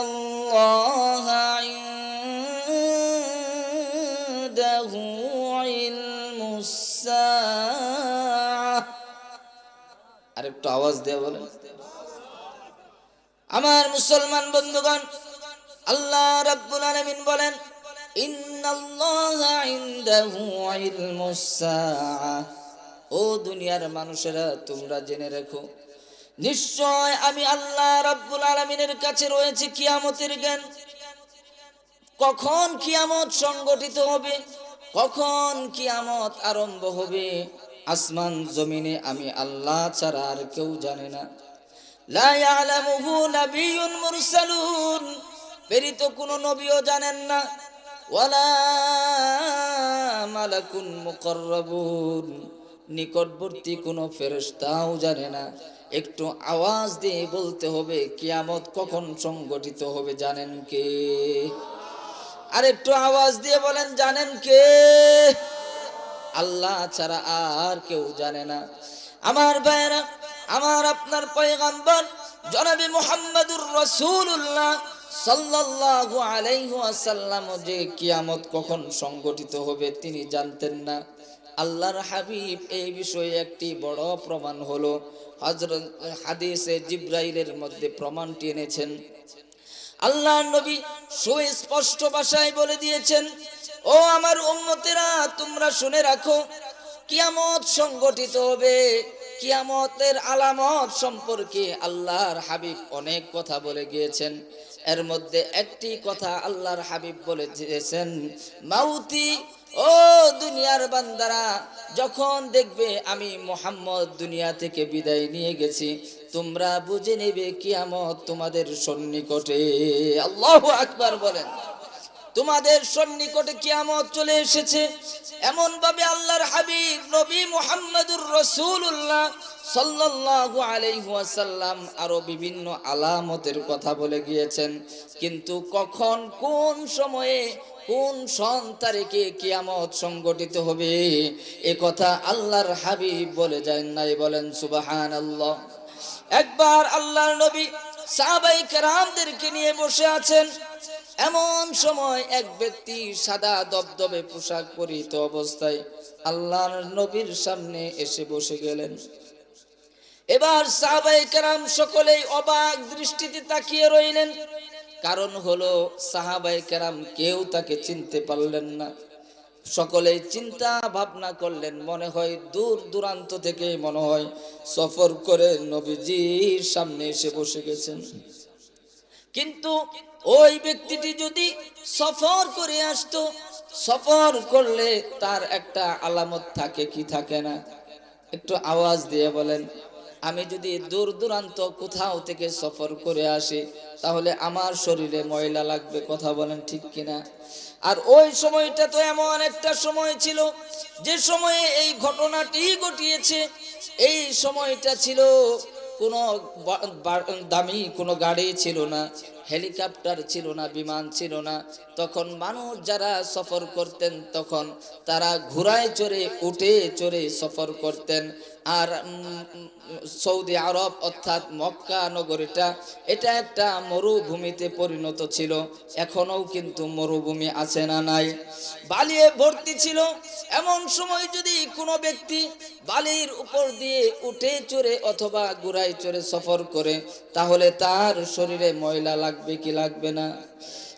الله عنده علم الساعة আর একটু আওয়াজ দেয়া বলেন আমার মুসলমান বন্ধুগণ আল্লাহ রাব্বুল আলামিন বলেন ইন্নাল্লাহা ইনদাহু ইলমুস সাআ ও দুনিয়ার মানুষেরা তোমরা জেনে রাখো নিশ্চয় আমি আল্লাহ রাব্বুল আলামিনের কাছে রয়েছে কিয়ামতের জ্ঞান। কখন কিয়ামত সংগঠিত হবে? কখন কিয়ামত আরম্ভ হবে? আসমান জমিনে আমি আল্লাহ ছাড়া আর কেউ জানে না। প্রেরিত কোনো নবীও জানেন না। ওয়ালা মালাকুন নিকটবর্তী কোনো ফেরেশতাও জানে না। একটু আওয়াজ দিয়ে বলতে হবে, কিয়ামত কখন সংগঠিত হবে জানেন কে? আর একটু আওয়াজ দিয়ে বলেন, জানেন কে? আল্লাহ ছাড়া আর কেউ জানে না। আমার ভাইয়েরা, আমার আপনার পয়গাম্বর, জনাবি মুহাম্মদুর রাসূলুল্লাহ সাল্লাল্লাহু আলাইহি ওয়াসাল্লাম যে কিয়ামত কখন সংগঠিত হবে তিনি জানতেন না। আল্লাহর হাবিব এই বিষয়ে একটি বড় প্রমাণ হলো। হযরত হাদিসে জিব্রাইলের মধ্যে প্রমাণটি এনেছেন। আল্লাহ নবী সুস্পষ্ট ভাষায় বলে দিয়েছেন, ও আমার উম্মতেরা, তোমরা শুনে রাখো, কিয়ামত সংগঠিত হবে। কিয়ামতের আলামত সম্পর্কে আল্লাহর হাবিব অনেক কথা বলে গিয়েছেন। এর মধ্যে একটি কথা আল্লাহর হাবিব বলে দিয়েছেন, মাউতি ও দুনিয়ার বান্দারা, যখন দেখবে আমি মোহাম্মদ দুনিয়া থেকে বিদায় নিয়ে গেছি, তোমরা বুঝে নেবে কিয়ামত তোমাদের সন্নিকটে। আল্লাহ আকবার বলেন। তোমাদের সন্নিকটে কিয়ামত চলে এসেছে। এমন ভাবে আল্লাহর হাবিব নবী মুহাম্মদুর রাসূলুল্লাহ সাল্লাল্লাহু আলাইহি ওয়াসাল্লাম আরও বিভিন্ন আলামতের কথা বলে গিয়েছেন। কিন্তু কখন, কোন সময়ে, কোন সন তারিখে কিয়ামত সংগঠিত হবে, এ কথা আল্লাহর হাবিব বলে যায় নাই, বলেন সুবহানাল্লাহ। একবার আল্লাহর নবী সাহাবাই কেরামদেরকে নিয়ে বসে আছেন। এমন সময় এক ব্যক্তি সাদা দবদবে পোশাক পরিহিত অবস্থায় আল্লাহর নবীর সামনে এসে বসে গেলেন। এবার সাহাবাই কেরাম সকলেই অবাক দৃষ্টিতে তাকিয়ে রইলেন। কারণ হলো সাহাবাই কেরাম কেউ তাকে চিনতে পারলেন না। সকলেই চিন্তা ভাবনা করলেন, মনে হয় দূর দূরান্ত থেকে মনে হয় সফর করে নবীজির সামনে এসে বসে গেছেন। কিন্তু ওই ব্যক্তিটি যদি সফর করে আসতো, সফর করলে তার একটা আলামত থাকে কি থাকে না? একটু আওয়াজ দিয়ে বলেন, আমি যদি দূর দূরান্ত কোথাও থেকে সফর করে আসি, তাহলে আমার শরীরে ময়লা লাগবে, কথা বলেন ঠিক কিনা? আর ওই সময়টা তো এমন একটা সময় ছিল, যে সময়ে এই ঘটনাটি ঘটিয়েছে, এই সময়টা ছিল কোনো দামি কোনো গাড়ি ছিল না। হেলিকপ্টার ছিল না, বিমান ছিল না। তখন মানুষ যারা সফর করতেন, তখন তারা ঘোড়ায় চড়ে, উঠে চড়ে সফর করতেন। আর সৌদি আরব অর্থাৎ মক্কা নগরীটা, এটা একটা মরুভূমিতে পরিণত ছিল। এখনও কিন্তু মরুভূমি আছে না নাই। বালিয়ে ভর্তি ছিল। এমন সময় যদি কোনো ব্যক্তি বালির উপর দিয়ে উঠে চড়ে অথবা গুড়াই চড়ে সফর করে, তাহলে তার শরীরে ময়লা লাগবে কি লাগবে না?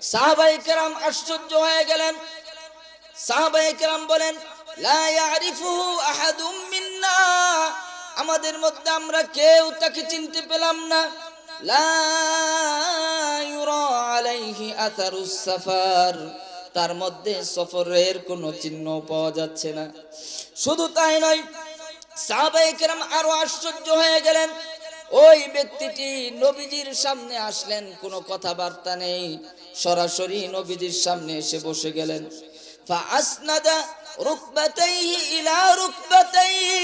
সাহাবাই কেরাম আশ্চর্য হয়ে গেলেন। সাহাবাই কেরাম বলেন আমাদের মধ্যে আমরা কেউ তাকে চিনতে পেলাম না। তার মধ্যে সফরের কোনো চিহ্ন পাওয়া যাচ্ছে না। শুধু তাই নয় আরও আশ্চর্য হয়ে গেলেন। ওই ব্যক্তিটি নবীজির সামনে আসলেন, কোনো কথাবার্তা নেই। সরাসরি নবীজির সামনে এসে বসে গেলেন। ফা আসনাদা রুকবাতাইহি ইলা রুকবাতাইহি।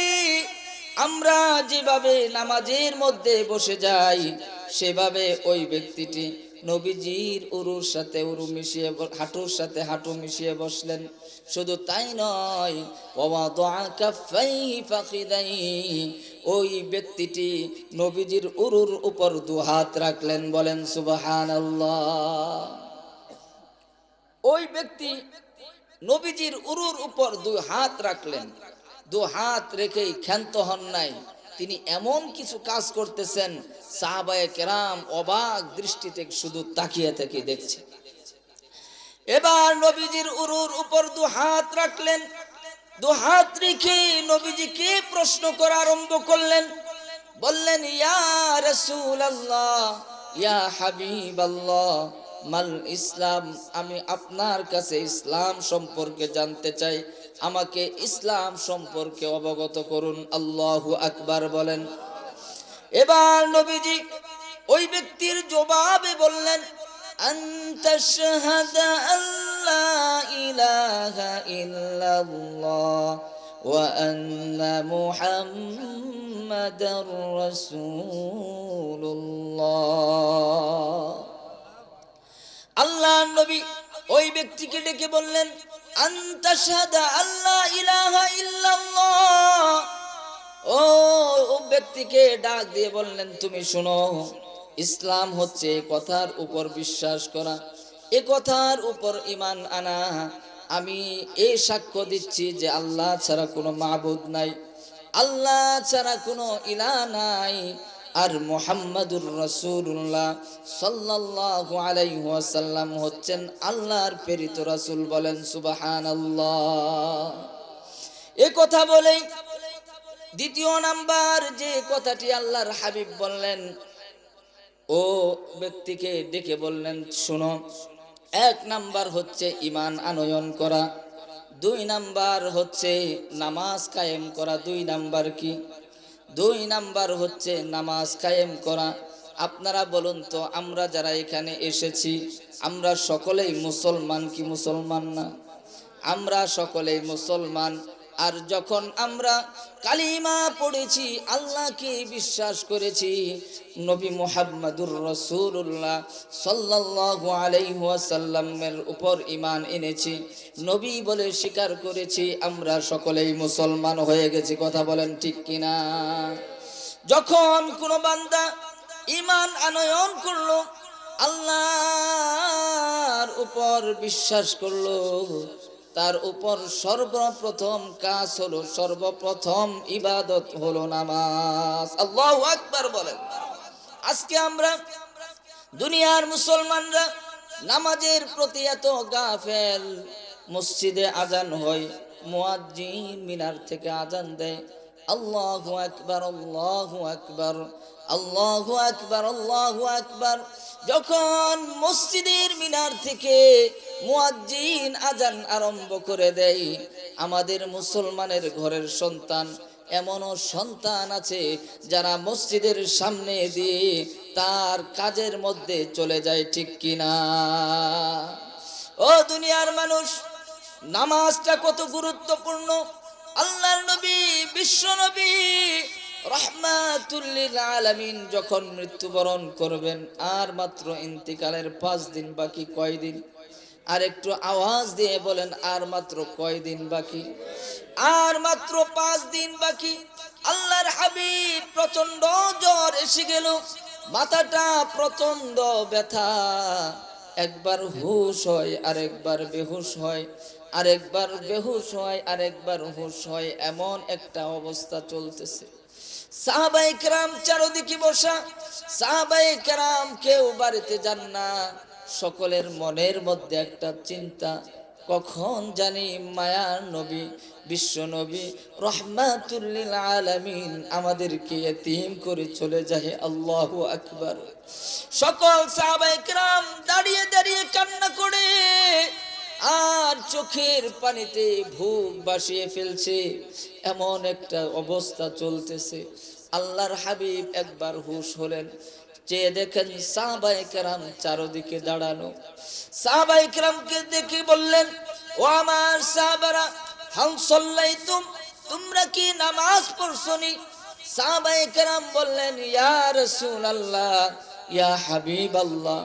আমরা যেভাবে নামাজের মধ্যে বসে যাই, সেভাবে ওই ব্যক্তিটি নবীজির উরুর সাথে উরু মিশিয়ে হাঁটুর সাথে হাঁটু মিশিয়ে বসলেন। শুধু তাই নয় ওই ব্যক্তিটি নবীজির উরুর উপর দুহাত রাখলেন, বলেন সুবাহান ওই ব্যক্তি নবীজির উরুর উপর দুই হাত রাখলেন। দু হাত রেখেই ক্ষান্ত হন নাই। তিনি এমন কিছু কাজ করতেছেন, সাহাবায়ে কেরাম অবাক দৃষ্টিতে শুধু তাকিয়ে থেকে দেখছে। এবার নবীজির উরুর উপর দু হাত রাখলেন। দু হাত রেখে নবীজিকে প্রশ্ন করা আরম্ভ করলেন। বললেন, ইয়া রসুল আল্লাহ ইয়া হাবিব আল্লাহ মাল ইসলাম, আমি আপনার কাছে ইসলাম সম্পর্কে জানতে চাই। আমাকে ইসলাম সম্পর্কে অবগত করুন। আল্লাহ আকবার বলেন। এবার নবীজি ওই ব্যক্তির জবাবে বললেন মোহাম্মদ আল্লাহ ইলাহা আল্লাহ নবী ওই ব্যক্তিকে ডেকে বললেন, আন্তা শাহাদা আল্লাহ ইলাহা ইল্লাল্লাহ। ও ও ব্যক্তিকে ডাক দিয়ে বললেন, তুমি শুনো, ইসলাম হচ্ছে কথার উপর বিশ্বাস করা, এ কথার উপর ইমান আনা। আমি এই সাক্ষ্য দিচ্ছি যে আল্লাহ ছাড়া কোনো মাবুদ নাই, আল্লাহ ছাড়া কোনো ইলা নাই। আর মোহাম্মদুর রসুল্লাহ সাল্লাল্লাহু আলাইহি ওয়াসাল্লাম হচ্ছেন আল্লাহর প্রেরিত রাসূল বলেন, সুবহানাল্লাহ। এ কথা বলেই দ্বিতীয় নাম্বার যে কথাটি আল্লাহর হাবিব বললেন, ও ব্যক্তিকে ডেকে বললেন, শোনো, এক নাম্বার হচ্ছে ইমান আনয়ন করা, দুই নাম্বার হচ্ছে নামাজ কায়েম করা, দুই নাম্বার কি? দুই নাম্বার হচ্ছে নামাজ কায়েম করা। আপনারা বলুন তো, আমরা যারা এখানে এসেছি, আমরা সকলেই মুসলমান কি মুসলমান না? আমরা সকলেই মুসলমান। আর যখন আমরা কালিমা পড়েছি, আল্লাহকে বিশ্বাস করেছি, নবী মুহাম্মাদুর রসুল্লাহ সাল্লাল্লাহু আলাইহি ওয়াসাল্লামের উপর ইমান এনেছি। নবী বলে স্বীকার করেছি, আমরা সকলেই মুসলমান হয়ে গেছি, কথা বলেন ঠিক কিনা? যখন কোনো বান্দা ঈমান আনয়ন করল, আল্লাহর উপর বিশ্বাস করল তার উপর সর্বপ্রথম কাজ হলো, সর্বপ্রথম ইবাদত হলো নামাজ। আল্লাহ আকবার বলেন। আজকে আমরা দুনিয়ার মুসলমানরা নামাজের প্রতি এত গাফেল, মসজিদে আজান হয়, মুয়াজ্জিন মিনার থেকে আজান দেয়। আল্লাহু আকবার আল্লাহু আকবার আল্লাহু আকবার আল্লাহু আকবার। যখন মসজিদের মিনার থেকে মুয়াজ্জিন আজান আরম্ভ করে দেয়, আমাদের মুসলমানের ঘরের সন্তান, এমনও সন্তান আছে যারা মসজিদের সামনে দিয়ে তার কাজের মধ্যে চলে যায়, ঠিক কিনা? ও দুনিয়ার মানুষ, নামাজটা কত গুরুত্বপূর্ণ? আল্লাহর নবী, বিশ্ব নবী রহমাতুল্লিল আলামিন যখন মৃত্যুবরণ করবেন, আর মাত্র ইন্তিকালের পাঁচ দিন বাকি, কয় দিন? আর একটু আওয়াজ দিয়ে বলেন, আর মাত্র কয় দিন বাকি? আর মাত্র পাঁচ দিন বাকি। আল্লাহর হাবিব প্রচণ্ড জ্বর এসে গেল। মাথাটা প্রচণ্ড ব্যথা। একবার হুশ হয়, আরেকবার বেহুশ হয়। আরেকবার বেহুশ হয়, আরেকবার হুশ হয়। এমন একটা অবস্থা চলতেছে। সাহাবাই কেরাম চারদিকে বসা। সাহাবাই কেরাম কেউ বাড়িতে যান না। সকলের মনের মধ্যে একটা চিন্তা, কখন জানি মায়ার নবী, বিশ্ব নবী রহমাতুল্লিল আলামিন আমাদেরকে এতিম করে চলে যায়। আল্লাহু আকবার। সকল সাহাবাই কেরাম দাঁড়িয়ে দাঁড়িয়ে কান্না করে। আর চোখের পানিতে ভুক বাসিয়ে ফেলছে। এমন একটা অবস্থা চলতেছে। আল্লাহর হাবিব একবার হুশ হলেন চেয়ে দেখেন সাহাবাই কেরাম চারদিকে দাঁড়ানো। সাহাবাই কেরামকে দেখে বললেন, ও আমার সাহাবারা, হাম সল্লাইতুম, তোমরা কি নামাজ পড়ছনি? সাহাবাই কেরাম বললেন, ইয়া রাসূলুল্লাহ, ইয়া হাবিব আল্লাহ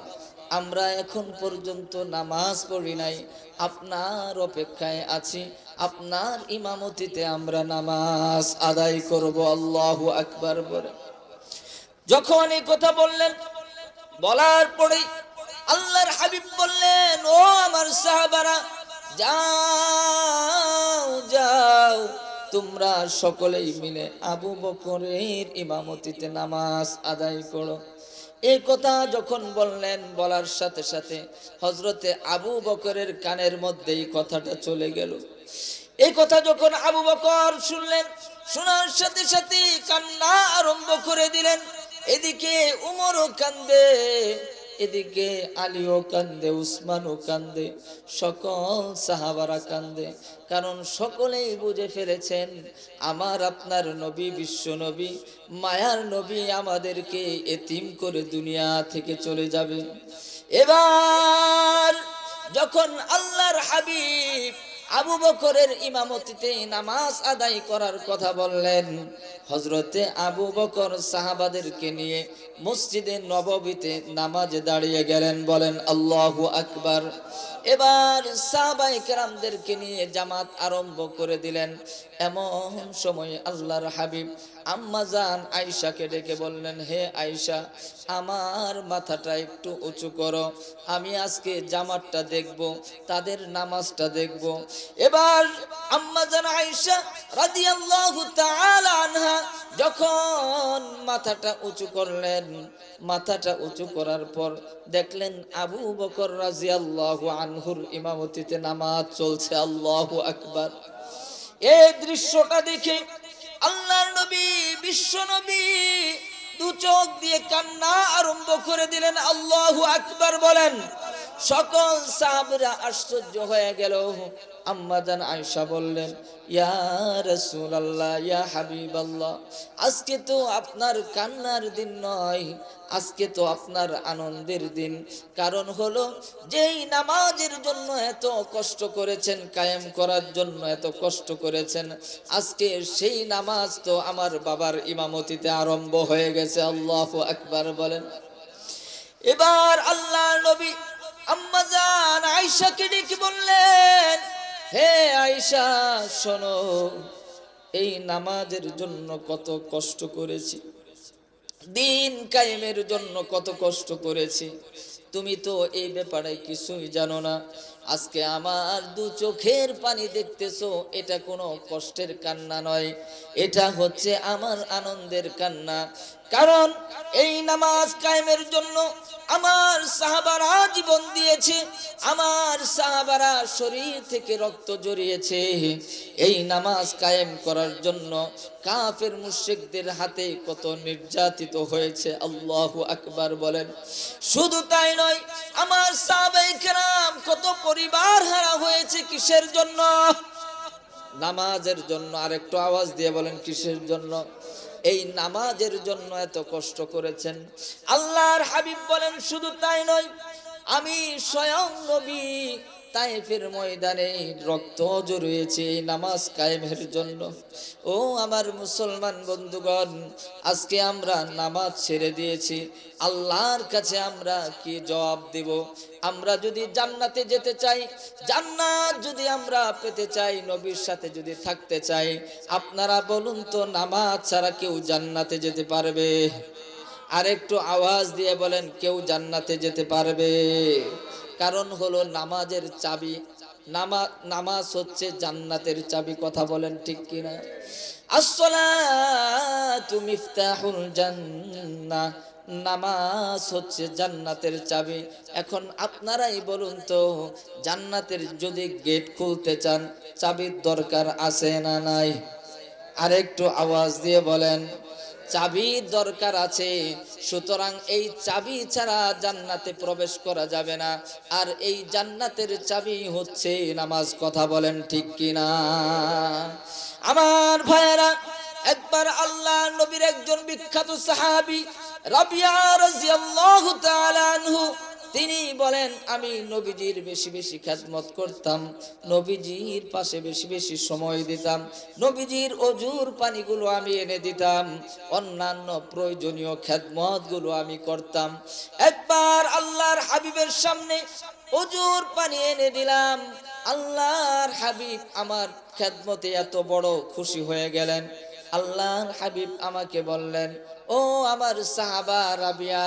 আমরা এখন পর্যন্ত নামাজ পড়ি নাই। আপনার অপেক্ষায় আছি। আপনার ইমামতিতে আমরা নামাজ আদায় করব, আল্লাহু আকবার বলে। যখন এই কথা বললেন, বলার পরে আল্লাহর হাবিব বললেন, ও আমার সাহাবারা, যাও যাও, তোমরা সকলেই মিলে আবু বকরের ইমামতিতে নামাজ আদায় করো। এই কথা যখন বললেন, বলার সাথে সাথে হজরতে আবু বকরের কানের মধ্যে এই কথাটা চলে গেল। এই কথা যখন আবু বকর শুনলেন, শোনার সাথে সাথে কান্না আরম্ভ করে দিলেন। এদিকে উমরও কান্দে। এদিকে আলীও কান্দে, উসমানও কান্দে, সকল সাহাবারা কান্দে। কারণ সকলেই বুঝে ফেলেছেন, আমার আপনার নবী, বিশ্ব নবী, মায়ার নবী আমাদেরকে এতিম করে দুনিয়া থেকে চলে যাবে। এবার যখন আল্লাহর হাবিব আবু বকরের ইমামতিতে নামাজ আদায় করার কথা বললেন। হজরতে আবু বকর সাহাবাদেরকে নিয়ে মসজিদে নববীতে নামাজ দাঁড়িয়ে গেলেন, বলেন, আল্লাহ আকবার। এবার সাহাবাই কেরামদেরকে নিয়ে জামাত আরম্ভ করে দিলেন। এমন সময় আল্লাহর হাবিব আম্মাজান আয়সাকে ডেকে বললেন, হে আয়সা আমার মাথাটা একটু উঁচু করো। আমি আজকে জামাতটা দেখব, তাদের নামাজটা দেখব। এবার আম্মাজান আয়সা রাদিয়াল্লাহু তাআলা আনহা যখন মাথাটা উঁচু করলেন, মাথাটা উঁচু করার পর দেখলেন আবু বকর রাজিয়াল্লাহু আনহুর ইমামতিতে নামাজ চলছে, আল্লাহু আকবার। এই দৃশ্যটা দেখে আল্লাহর নবী বিশ্ব নবী দু চোখ দিয়ে কান্না আরম্ভ করে দিলেন আল্লাহু আকবার বলেন। সকল সাহাবরা আশ্চর্য হয়ে গেল। আম্মাজান আয়েশা বললেন, ইয়া রাসূলুল্লাহ, ইয়া হাবিবাল্লাহ, আজকে তো আপনার কান্নার দিন নয়, আজকে তো আপনার আনন্দের দিন। কারণ হলো, যেই নামাজের জন্য এত কষ্ট করেছেন, কায়েম করার জন্য এত কষ্ট করেছেন, আজকে সেই নামাজ তো আমার বাবার ইমামতিতে আরম্ভ হয়ে গেছে, আল্লাহ আকবার বলেন। এবার আল্লাহ নবী আম্মাজান আয়সাকে ডেকে বললেন? হে আয়েশা, শোনো, এই নামাজের জন্য কত কষ্ট করেছি। দিন কায়েমের জন্য কত কষ্ট করেছি। তুমি তো এই ব্যাপারে কিছুই জানো না। আজকে আমার দু চোখের পানি দেখতেছো, এটা কোনো কষ্টের কান্না নয়, এটা হচ্ছে আমার আনন্দের কান্না। কারণ এই নামাজ কায়েমের জন্য আমার সাহাবারা জীবন দিয়েছে, আমার সাহাবারা শরীর থেকে রক্ত জড়িয়েছে। এই নামাজ কায়েম করার জন্য কাফের মুশরিকদের হাতে কত নির্যাতিত হয়েছে, আল্লাহ আকবার বলেন। শুধু তাই নয়, আমার সাহাবাই কেরাম কত পরিবার হারা হয়েছে কিসের জন্য? নামাজের জন্য। আরেকটু আওয়াজ দিয়ে বলেন, কিসের জন্য? এই নামাজের জন্য এত কষ্ট করেছেন। আল্লাহর হাবিব বলেন, শুধু তাই নয়, আমি স্বয়ং নবী তাইফের ময়দানে রক্ত জড়িয়েছে, নামাজ কায়েমের জন্য। ও আমার মুসলমান বন্ধুগণ, আজকে আমরা নামাজ ছেড়ে দিয়েছি। আল্লাহর কাছে আমরা কি জবাব দেব? আমরা যদি জান্নাতে যেতে চাই, জান্নাত যদি আমরা পেতে চাই, নবীর সাথে যদি থাকতে চাই, আপনারা বলুন তো নামাজ ছাড়া কেউ জান্নাতে যেতে পারবে? আর একটু আওয়াজ দিয়ে বলেন, কেউ জান্নাতে যেতে পারবে? কারণ হলো নামাজের চাবি। নামা, নামাজ হচ্ছে জান্নাতের চাবি, কথা বলেন ঠিক কিনা? আসসালাতু মিফতাহুল জান্নাহ। নামাজ হচ্ছে জান্নাতের চাবি। এখন আপনারাই বলুন তো, জান্নাতের যদি গেট খুলতে চান, চাবির দরকার আছে না নাই? আরেকটু আওয়াজ দিয়ে বলেন। চাবির দরকার আছে। সুতরাং এই চাবি ছাড়া জান্নাতে প্রবেশ করা যাবে না। আর এই জান্নাতের চাবি হচ্ছে নামাজ, কথা বলেন ঠিক কিনা? আমার ভাইয়েরা, একবার আল্লাহ নবীর একজন বিখ্যাত সাহাবি রাবিয়া রাদিয়াল্লাহু তাআলা আনহু তিনি বলেন, আমি নবীজির বেশি বেশি খেদমত করতাম, নবীজির পাশে বেশি বেশি সময় দিতাম, নবীজির অজুর পানিগুলো আমি এনে দিতাম, অন্যান্য প্রয়োজনীয় খেদমতগুলো আমি করতাম। একবার আল্লাহর হাবিবের সামনে অজুর পানি এনে দিলাম, আল্লাহর হাবিব আমার খেদমতে এত বড় খুশি হয়ে গেলেন। আল্লাহর হাবিব আমাকে বললেন, ও আমার সাহাবা রাবিয়া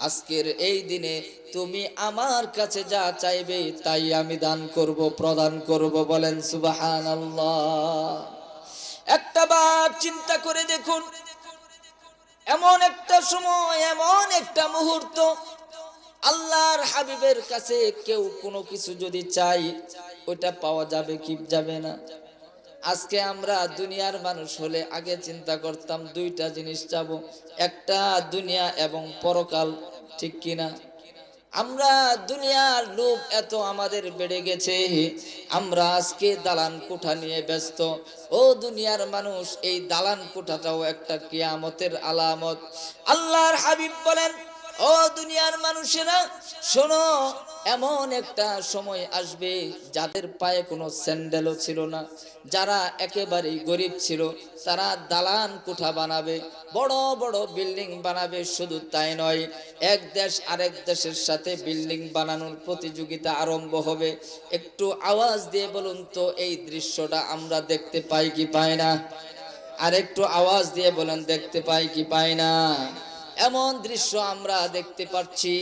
আজকের এই দিনে তুমি আমার কাছে যা চাইবে তাই আমি দান করব, প্রদান করব, বলেন সুবাহান একটা বার চিন্তা করে দেখুন, এমন একটা সময়, এমন একটা মুহূর্ত, আল্লাহর হাবিবের কাছে কেউ কোনো কিছু যদি চাই ওটা পাওয়া যাবে কি যাবে না? আজকে আমরা দুনিয়ার মানুষ হলে আগে চিন্তা করতাম দুইটা জিনিস চাব একটা দুনিয়া এবং পরকাল, ঠিক কিনা? আমরা দুনিয়ার লোভ এত আমাদের বেড়ে গেছে, আমরা আজকে দালান কোঠা নিয়ে ব্যস্ত। ও দুনিয়ার মানুষ, এই দালান কোঠাটাও একটা কিয়ামতের আলামত। আল্লাহর হাবিব বলেন ও দুনিয়ার মানুষেরা, শোনো, এমন একটা সময় আসবে যাদের পায়ে কোনো স্যান্ডেলও ছিল না। যারা একেবারেই গরিব ছিল, তারা দালান কোঠা বানাবে, বড় বড় বিল্ডিং বানাবে, শুধু তাই নয়, এক দেশ আরেক দেশের সাথে বিল্ডিং বানানোর প্রতিযোগিতা আরম্ভ হবে। একটু আওয়াজ দিয়ে বলুন তো, এই দৃশ্যটা আমরা দেখতে পাই কি পাই না? আর একটু আওয়াজ দিয়ে বলেন, দেখতে পাই কি পাই না? এমন দৃশ্য আমরা দেখতে পাচ্ছি।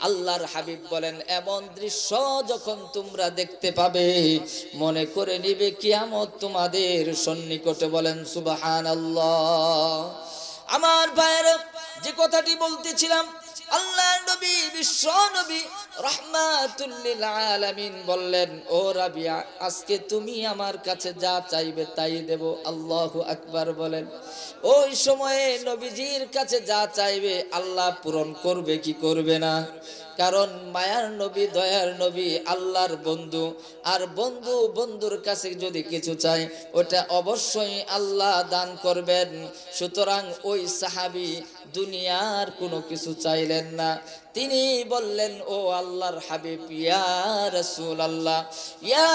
আল্লাহর হাবিব বলেন, এমন দৃশ্য যখন তোমরা দেখতে পাবে, মনে করে নিবে কিয়ামত তোমাদের সন্নিকটে। বলেন সুবাহান আমার ভাইয়ের যে কথাটি বলতেছিলাম আল্লাহ নবী, বিশ্ব নবী রহমাতুল্লিল আলামিন বললেন, ও রাবিয়া, আজকে তুমি আমার কাছে যা চাইবে তাই দেব। আল্লাহ আকবার বলেন। ওই সময়ে নবীজির কাছে যা চাইবে আল্লাহ পূরণ করবে কি করবে না? কারণ মায়ার নবী, দয়ার নবী, আল্লাহর বন্ধু। আর বন্ধু, বন্ধুর কাছে যদি কিছু চাই, ওটা অবশ্যই আল্লাহ দান করবেন। সুতরাং ওই সাহাবি দুনিয়ার কোনো কিছু চাইলেন না। তিনি বললেন, ও আল্লাহর হাবিব, ইয়া রসুল আল্লাহ ইয়া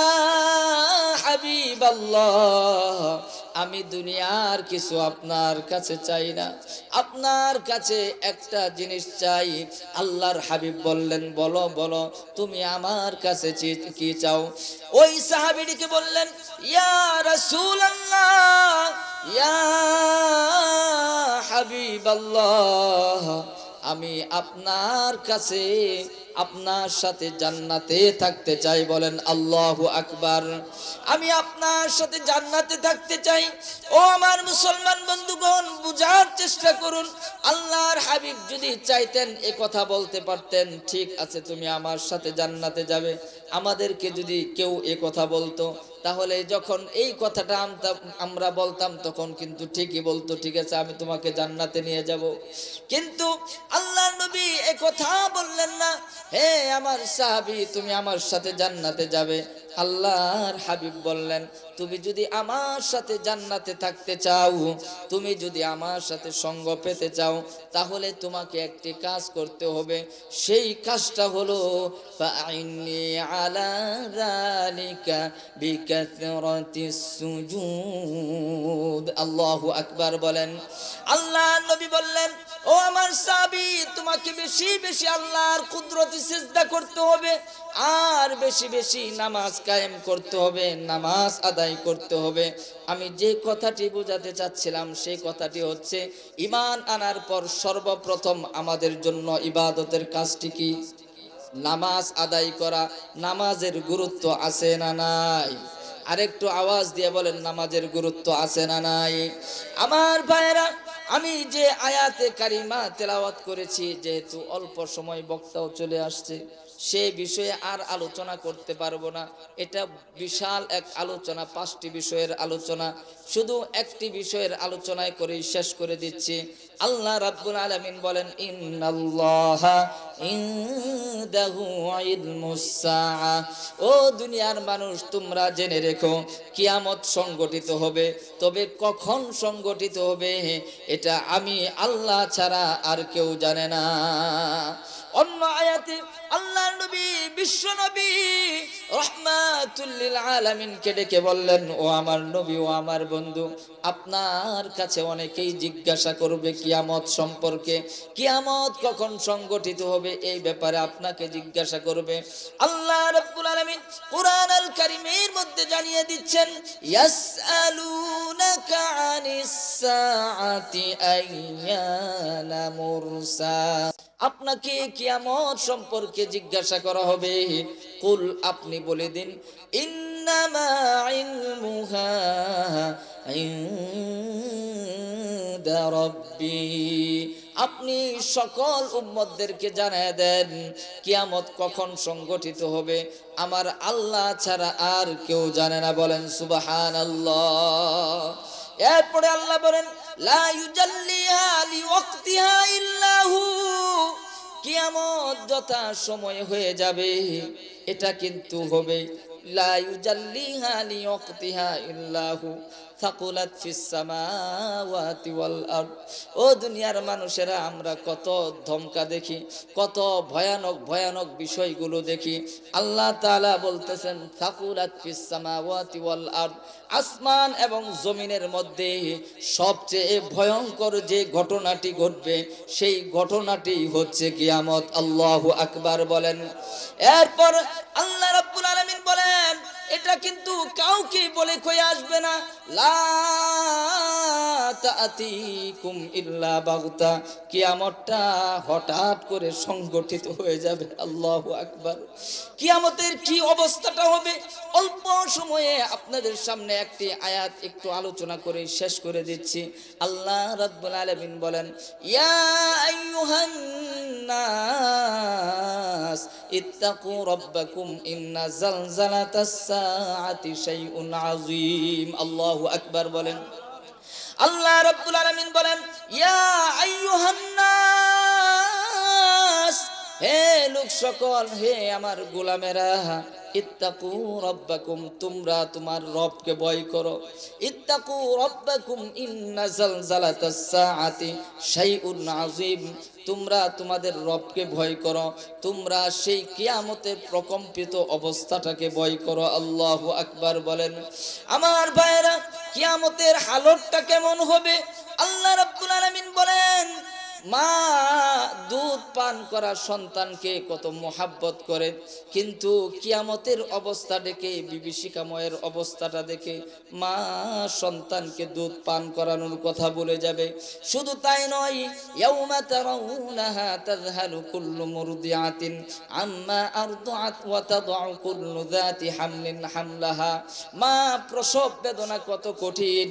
হাবিব আল্লাহ আমি দুনিয়ার কিছু আপনার কাছে চাই না। আপনার কাছে একটা জিনিস চাই। আল্লাহর হাবিব বললেন, বলো বলো, তুমি আমার কাছে কি চাও? ওই সাহাবিটিকে বললেন, ইয়া রসুল আল্লাহ আমি আপনার কাছে, আপনার সাথে জান্নাতে থাকতে চাই বলেন আল্লাহ আকবার। আমি আপনার সাথে জান্নাতে থাকতে চাই। ও আমার মুসলমান বন্ধুগণ, বুঝার চেষ্টা করুন, আল্লাহর হাবিব যদি চাইতেন এ কথা বলতে পারতেন, ঠিক আছে, তুমি আমার সাথে জান্নাতে যাবে। আমাদেরকে যদি কেউ এ কথা বলতো তাহলে যখন এই কথাটা আনতাম আমরা বলতাম, তখন কিন্তু ঠিকই বলতো, ঠিক আছে, আমি তোমাকে জান্নাতে নিয়ে যাব। কিন্তু আল্লাহ নবী এ কথা বললেন না, হে আমার সাহাবি, তুমি আমার সাথে জান্নাতে যাবে। আল্লাহর হাবিব বললেন, তুমি যদি আমার সাথে জান্নাতে থাকতে চাও, তুমি যদি আমার সাথে সঙ্গ পেতে চাও, তাহলে তোমাকে একটি কাজ করতে হবে। সেই কাজটা হলো আল্লাহু আকবার বলেন। আল্লাহ নবী বললেন ও আমার সাবি, তোমাকে বেশি বেশি আল্লাহর কুদরতি সিজদা করতে হবে, আর বেশি বেশি নামাজ কায়েম করতে হবে, নামাজ আদায় করতে হবে। আমি যে কথাটি বোঝাতে চাচ্ছিলাম, সেই কথাটি হচ্ছে ইমান আনার পর সর্বপ্রথম আমাদের জন্য ইবাদতের কাজটি কি? নামাজ আদায় করা, নামাজের গুরুত্ব আছে না নাই? আরেকটু আওয়াজ দিয়ে বলেন, নামাজের গুরুত্ব আছে না নাই? আমার ভাইয়েরা আমি যে আয়াতে কারিমা তেলাওয়াত করেছি, যেহেতু অল্প সময় বক্তাও চলে আসছে, সে বিষয়ে আর আলোচনা করতে পারব না। এটা বিশাল এক আলোচনা, পাঁচটি বিষয়ের আলোচনা। শুধু একটি বিষয়ের আলোচনায় করেই শেষ করে দিচ্ছি। আল্লাহ রাব্বুল আলামিন বলেন, ইন্নাল্লাহা ইনদাহু ইলমুস সাআ। ও দুনিয়ার মানুষ, তোমরা জেনে রেখো, কিয়ামত সংগঠিত হবে। তবে কখন সংগঠিত হবে, এটা আমি আল্লাহ ছাড়া আর কেউ জানে না। অন্য আয়াতে আল্লাহ নবী, বিশ্ব নবী রহমাতুল্লিল আলামিনকে ডেকে বললেন, ও আমার নবী, ও আমার বন্ধু, আপনার কাছে অনেকেই জিজ্ঞাসা করবে কিয়ামত সম্পর্কে। কিয়ামত কখন সংগঠিত হবে এই ব্যাপারে আপনাকে জিজ্ঞাসা করবে। আল্লাহ রাব্বুল আলামিন কুরআন আল কারীমের মধ্যে জানিয়ে দিচ্ছেন ইয়াসআলুনাকা عن الساعة أيان مرسا আপনাকে কিয়ামত সম্পর্কে জিজ্ঞাসা করা হবে। কুল, আপনি বলে দিন, ইন্নামা আপনি সকল উম্মতদেরকে জানায় দেন, কিয়ামত কখন সংগঠিত হবে? আমার আল্লাহ ছাড়া আর কেউ জানে না, বলেন সুবাহান আল্লাহ এরপরে আল্লাহ বলেন, লা ইউজাল্লিহা লিওয়াক্তিহা ইল্লাহু। কিয়ামত যথা সময় হয়ে যাবে, এটা কিন্তু হবে, লা ইউজাল্লিহা লিওয়াক্তিহা ইল্লাহু। থাকুলাত ফিস সামাওয়াতি ওয়াল আরদ। ও দুনিয়ার মানুষেরা, আমরা কত ধমকা দেখি, কত ভয়ানক ভয়ানক বিষয়গুলো দেখি। আল্লাহ তাআলা বলতেছেন থাকুলাত ফিস সামাওয়াতি ওয়াল আরদ। আসমান এবং জমিনের মধ্যে সবচেয়ে ভয়ঙ্কর যে ঘটনাটি ঘটবে, সেই ঘটনাটি হচ্ছে কিয়ামত। আল্লাহু আকবার বলেন। এরপর আল্লাহ রাব্বুল আলামিন বলেন এটা কিন্তু কাউকে বলে কই আসবে না। লা তাআতিকুম ইল্লা বাগতা। কিয়ামতটা হঠাৎ করে সংগঠিত হয়ে যাবে। আল্লাহু আকবার। কিয়ামতের কি অবস্থাটা হবে? অল্প সময়ে আপনাদের সামনে একটি আয়াত একটু আলোচনা করে শেষ করে দিচ্ছি। আল্লাহ রাব্বুল আলামিন বলেন, ইয়া আইয়ুহান নাস اتقوا ربكم ইন্না زلزلة الساعة شيء عظيم الله أكبر বলেন আল্লাহ রাব্বুল আলামিন বলেন ইয়া আইয়ুহান নাস হে লোক সকল, হে আমার গোলামেরা, ইত্তাকু রব্বাকুম, তোমরা তোমার রবকে ভয় করো। ইত্তাকু রব্বাকুম ইন্না জালজালাতাস সাআতি শাইউন আযীম, তোমরা তোমাদের রবকে ভয় করো। তোমরা সেই কিয়ামতের প্রকম্পিত অবস্থাটাকে ভয় করো। আল্লাহু আকবার বলেন, আমার ভাইরা কিয়ামতের হালতটা কেমন হবে? আল্লাহ রাব্বুল আলামিন বলেন, মা পান করা সন্তানকে কত মোহাব্বত করে। কিন্তু কিয়ামতের অবস্থা দেখে, বিভীষিকাময়ের অবস্থাটা দেখে মা সন্তানকে দুধ পান করানোর কথা বলে যাবে। শুধু তাই নয় মা, প্রসব বেদনা কত কঠিন।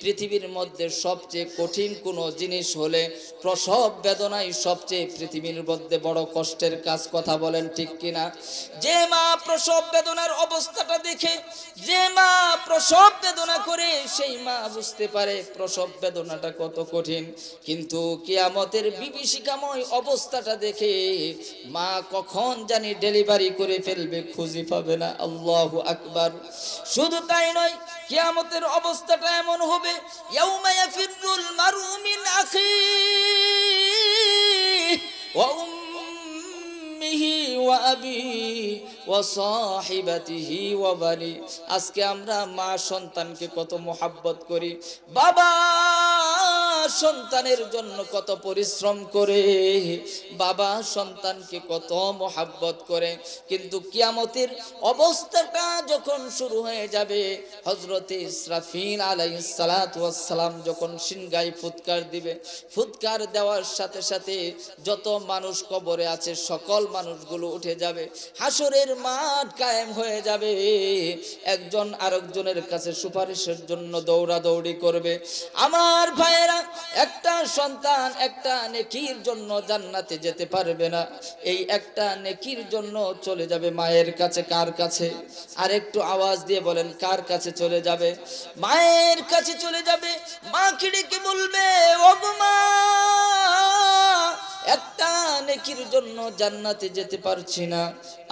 পৃথিবীর মধ্যে সবচেয়ে কঠিন কোনো জিনিস হলে প্রসব বেদনাই সবচেয়ে পৃথিবীর মধ্যে বড় কষ্টের কাজ কথা বলেন ঠিক কিনা? যে মা প্রসব বেদনার অবস্থাটা দেখে, যে মা প্রসব বেদনা করে, সেই মা বুঝতে পারে প্রসব বেদনাটা কত কঠিন। কিন্তু কিয়ামতের বিভীষিকাময় অবস্থাটা দেখে মা কখন জানি ডেলিভারি করে ফেলবে খুঁজে পাবে না। আল্লাহু আকবার। শুধু তাই নয়, কিয়ামতের অবস্থাটা এমন হবে, ইয়াউমা ইয়াফিরুল মারু মিন ওয়া وأبيه وصاحبته ওয়া আজকে আমরা মা সন্তানকে কত মোহাব্বত করি। বাবা! সন্তানের জন্য কত পরিশ্রম করে, বাবা সন্তানকে কত মোহাব্বত করে, কিন্তু কিয়ামতের অবস্থাটা যখন শুরু হয়ে যাবে হজরতে ইসরাফিল আলাইহিস সালাতু ওয়াস সালাম যখন সিনগাই ফুৎকার দিবে, ফুৎকার দেওয়ার সাথে সাথে যত মানুষ কবরে আছে, সকল মানুষগুলো উঠে যাবে, হাসরের মাঠ কায়েম হয়ে যাবে, একজন আরেকজনের কাছে সুপারিশের জন্য দৌড়াদৌড়ি করবে। আমার ভাইয়েরা একটা সন্তান একটা নেকির জন্য জান্নাতে যেতে পারবে না। এই একটা নেকির জন্য চলে যাবে মায়ের কাছে কার কাছে? আর একটু আওয়াজ দিয়ে বলেন, কার কাছে চলে যাবে? মায়ের কাছে চলে যাবে। মা কি ডেকে বলবে ও মা! একটা নেকির জন্য জান্নাতে যেতে পারছি না।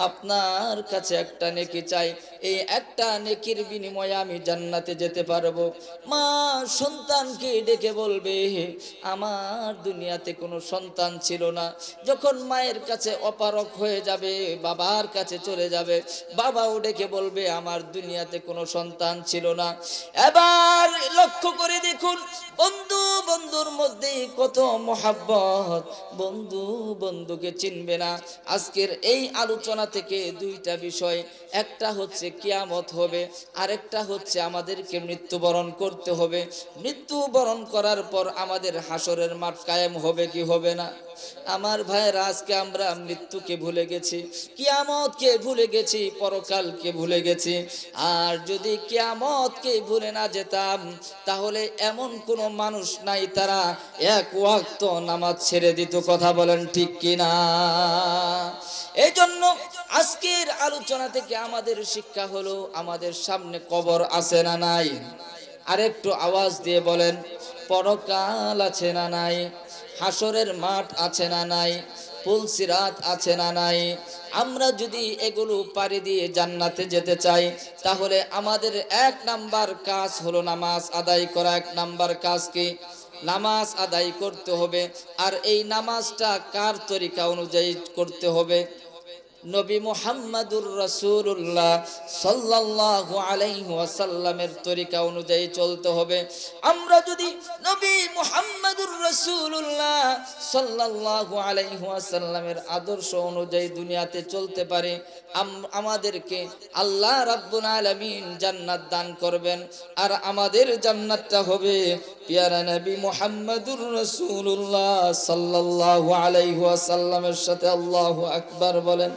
আপনার কাছে একটা নেকি চাই, এই একটা নেকির বিনিময়ে আমি জান্নাতে যেতে পারব। মা সন্তানকে ডেকে বলবে, আমার দুনিয়াতে কোনো সন্তান ছিল না। যখন মায়ের কাছে অপারক হয়ে যাবে, বাবার কাছে চলে যাবে, বাবাও ডেকে বলবে, আমার দুনিয়াতে কোনো সন্তান ছিল না। এবার লক্ষ্য করে দেখুন বন্ধু বন্ধুর মধ্যে কত মহাব্বত বন্ধু বন্ধুকে চিনবে না। আজকের এই আলোচনা থেকে দুইটা বিষয়। একটা হচ্ছে কিয়ামত হবে, আরেকটা হচ্ছে আমাদেরকে মৃত্যুবরণ করতে হবে। মৃত্যুবরণ করার পর আমাদের হাসরের মাঠ কায়েম হবে কি হবে না? আমার ভাইয়ের আজকে আমরা মৃত্যুকে ভুলে গেছি, কিয়ামতকে ভুলে গেছি, পরকালকে ভুলে গেছি। আর যদি কিয়ামতকে ভুলে না যেতাম, তাহলে এমন কোনো মানুষ নাই তারা এক ওয়াক্ত নামাজ ছেড়ে দিত, কথা বলেন ঠিক কিনা? এই জন্য আজকের আলোচনা থেকে আমাদের শিক্ষা হলো, আমাদের সামনে কবর আছে না নাই? আরেকটু আওয়াজ দিয়ে বলেন, পরকাল আছে না নাই? হাসরের মাঠ আছে না নাই? পুলসিরাত আছে না নাই? আমরা যদি এগুলো পাড়ি দিয়ে জান্নাতে যেতে চাই, তাহলে আমাদের এক নাম্বার কাজ হলো নামাজ আদায় করা। এক নাম্বার কাজ কি? নামাজ আদায় করতে হবে। আর এই নামাজটা কার তরিকা অনুযায়ী করতে হবে? নবী মুহাম্মাদুর সাল্লাল্লাহু আলাইহি ওয়াসাল্লামের তরিকা অনুযায়ী চলতে হবে। আমরা যদি নবী মুহাম্মাদুর রাসূলুল্লাহ সাল্লাল্লাহু আলাইহি ওয়াসাল্লামের আদর্শ অনুযায়ী দুনিয়াতে চলতে পারি, আম- আমাদেরকে আল্লাহ রাব্বুল আলামিন জান্নাত দান করবেন। আর আমাদের জান্নাতটা হবে পিয়ারা নবী মুহাম্মাদুর রাসূলুল্লাহ সাল্লাল্লাহু আলাইহি ওয়াসাল্লামের সাথে আল্লাহু আকবার বলেন।